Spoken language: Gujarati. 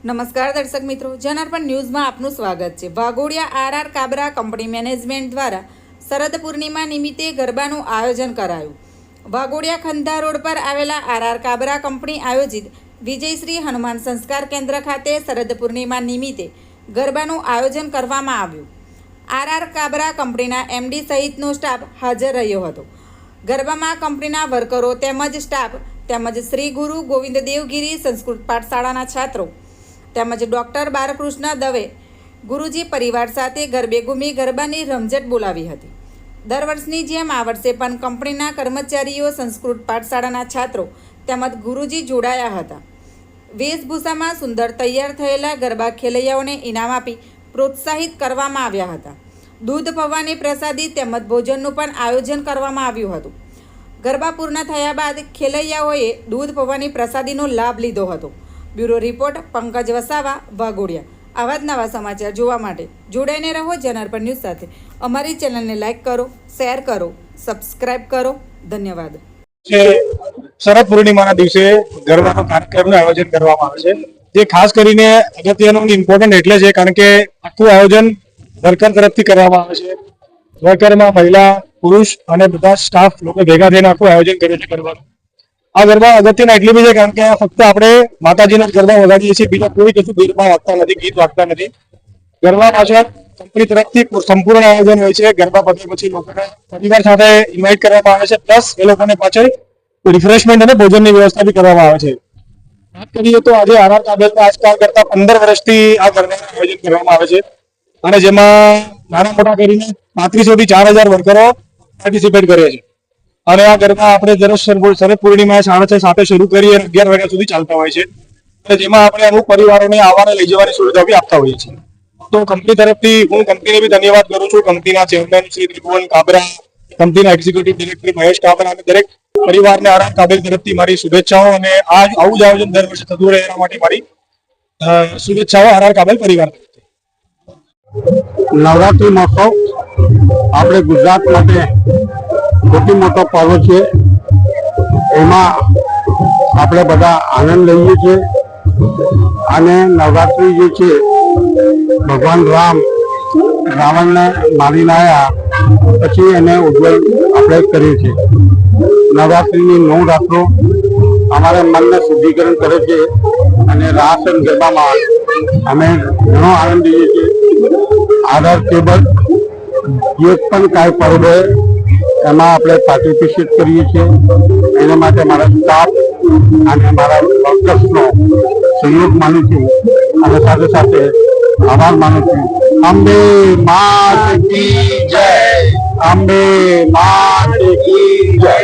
નમસ્કાર દર્શક મિત્રો, જનાર્પણ ન્યૂઝમાં આપનું સ્વાગત છે. Waghodia R R Kabra company management દ્વારા શરદ પૂર્ણિમા નિમિત્તે ગરબાનું આયોજન કરાયું. વાઘોડિયા ખંધા રોડ પર આવેલા આર આર કાબરા કંપની આયોજિત વિજયશ્રી હનુમાન સંસ્કાર કેન્દ્ર ખાતે શરદ પૂર્ણિમા નિમિત્તે ગરબાનું આયોજન કરવામાં આવ્યું. આર આર કાબરા કંપનીના એમડી સહિતનો સ્ટાફ હાજર રહ્યો હતો. ગરબામાં કંપનીના વર્કરો તેમજ સ્ટાફ તેમજ શ્રી ગુરુ ગોવિંદ દેવગીરી સંસ્કૃત પાઠશાળાના છાત્રો તેમજ ડૉક્ટર બાલકૃષ્ણ દવે ગુરુજી પરિવાર સાથે ગરબે ઘૂમી ગરબાની રમઝટ બોલાવી હતી. દર વર્ષની જેમ આ વર્ષે પણ કંપનીના કર્મચારીઓ, સંસ્કૃત પાઠશાળાના છાત્રો તેમજ ગુરુજી જોડાયા હતા. વેશભૂષામાં સુંદર તૈયાર થયેલા ગરબા ખેલૈયાઓને ઇનામ આપી પ્રોત્સાહિત કરવામાં આવ્યા હતા. દૂધ, પૌવાની પ્રસાદી તેમજ ભોજનનું પણ આયોજન કરવામાં આવ્યું હતું. ગરબા પૂર્ણ થયા બાદ ખેલૈયાઓએ દૂધ, પૌવાની પ્રસાદીનો લાભ લીધો હતો. Bureau report Pankaj Vasava, Waghodia. આવા જ નવા સમાચાર જોવા માટે જોડાઈને રહો જનાર્પણ ન્યૂઝ સાથે. અમારી ચેનલને લાઇક કરો, શેર કરો, સબસ્ક્રાઇબ કરો. ધન્યવાદ. શરદ પૂર્ણિમાના દિવસે ગરબાનો કાર્યક્રમનું આયોજન કરવામાં આવે છે. જે ખાસ કરીને અગત્યનું ઇમ્પોર્ટન્ટ એટલે છે, કારણ કે આખું આયોજન વર્કર તરફથી કરવામાં આવે છે. વર્કરમાં મહિલા, પુરુષ અને બધા સ્ટાફ લોકો ભેગા થઈને આખું આયોજન કર્યું છે ગરબાનું. આ ગરબા અગત્યના એટલી બી છે કારણ કે ફક્ત આપણે માતાજીના જ ગરબા વગાડીએ છીએ, બીજા કોઈ કશું ગરબા વાગતા નથી, ગીત વાગતા નથી. ગરબા પાછળ કંપની તરફથી સંપૂર્ણ આયોજન હોય છે, ગરબા પતે પછી લોકોને પરિવાર સાથે ઇન્વાઇટ કરવામાં આવે છે, પ્લસ એ લોકોને પાછળ રિફ્રેશમેન્ટ અને ભોજનની વ્યવસ્થા બી કરવામાં આવે છે. વાત કરીએ તો આજે આર આર આજકાલ કરતા પંદર વર્ષથી આ ગરબાનું આયોજન કરવામાં આવે છે. અને જેમાં નાના મોટા કરીને પાંત્રીસો થી ચાર હજાર વર્કરો પાર્ટિસિપેટ કરે છે. અને આ ગરબા આપણે દર શર- શરદ પૂર્ણિમાએ સાડા છ, સાથે શરૂ કરી અને અગિયાર વાગ્યા સુધી ચાલતા હોય છે. જેમાં આપણે અમુક પરિવારોને આવવાને લઈ જવાની સુવિધા બી આપતા હોઈએ છીએ. તો કંપની તરફથી હું કંપનીને બી ધન્યવાદ કરું છું. કંપનીના ચેરમેન શ્રી ત્રિભુવન કાબરા, કંપનીના એક્ઝિક્યુટિવ ડિરેક્ટર મહેશ કાબરા અને દરેક પરિવારને આરામ કાબેલ તરફથી મારી શુભેચ્છાઓ અને આ આવું જ આયોજન દર વર્ષે થતું રહે એના માટે મારી શુભેચ્છાઓ આરામ કાબેલ પરિવાર નવરાત્રી મહોત્સવ આપણે ગુજરાત માટે સૌથી મોટો પર્વ છે. એમાં આપણે બધા આનંદ લઈએ છીએ. અને નવરાત્રિ જે છે, ભગવાન રામ, રાવણને મારી આવ્યા પછી એને ઉજ્જવલ આપણે કરીએ છીએ. નવરાત્રિની નવ રાત્રો અમારા મનને શુદ્ધિકરણ કરે છે અને રાસ અને ગરબામાં અમે ઘણો આનંદ લઈએ છીએ. આધાર કેબલ જે પણ કાંઈ પર્વ એમાં આપણે પાર્ટિસિપેટ કરીએ છીએ એના માટે મારા સ્ટાફ અને મારા વર્કર્સનો સહયોગ માનું છું અને સાથે સાથે આભાર માનું છું અંબે માત કી જય અંબે માત કી જય